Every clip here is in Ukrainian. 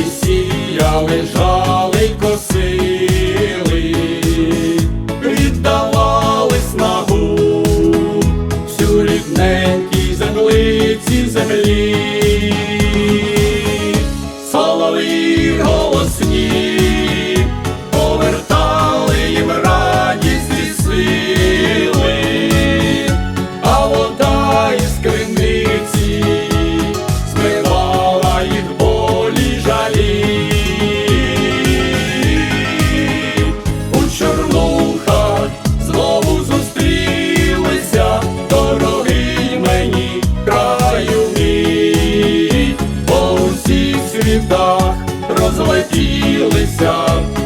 полі сіяли, жали косили, віддавались на всю рідненькій землиці землі. зустрілися.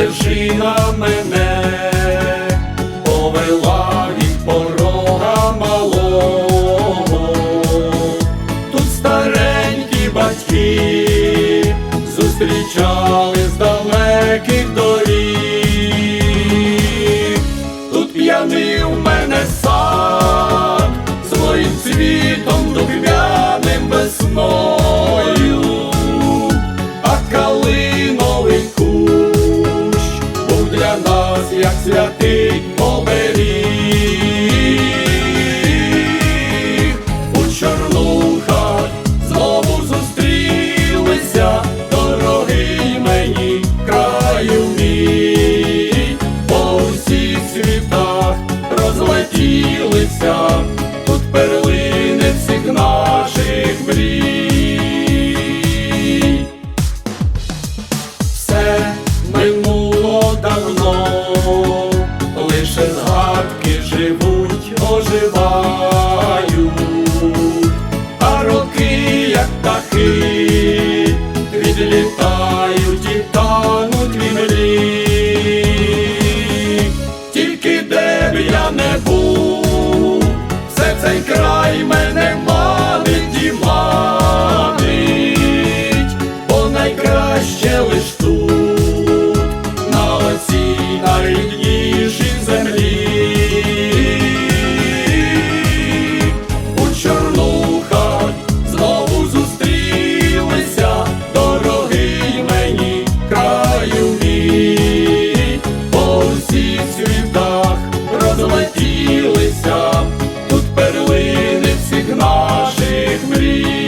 стежина мене, повела від порога малого, тут старенькі батьки зустрічали з далеких доріг, тут п'янив мене сад, своїм цвітом духмяним весною, а коли споживають, а роки, як птахи. sempre.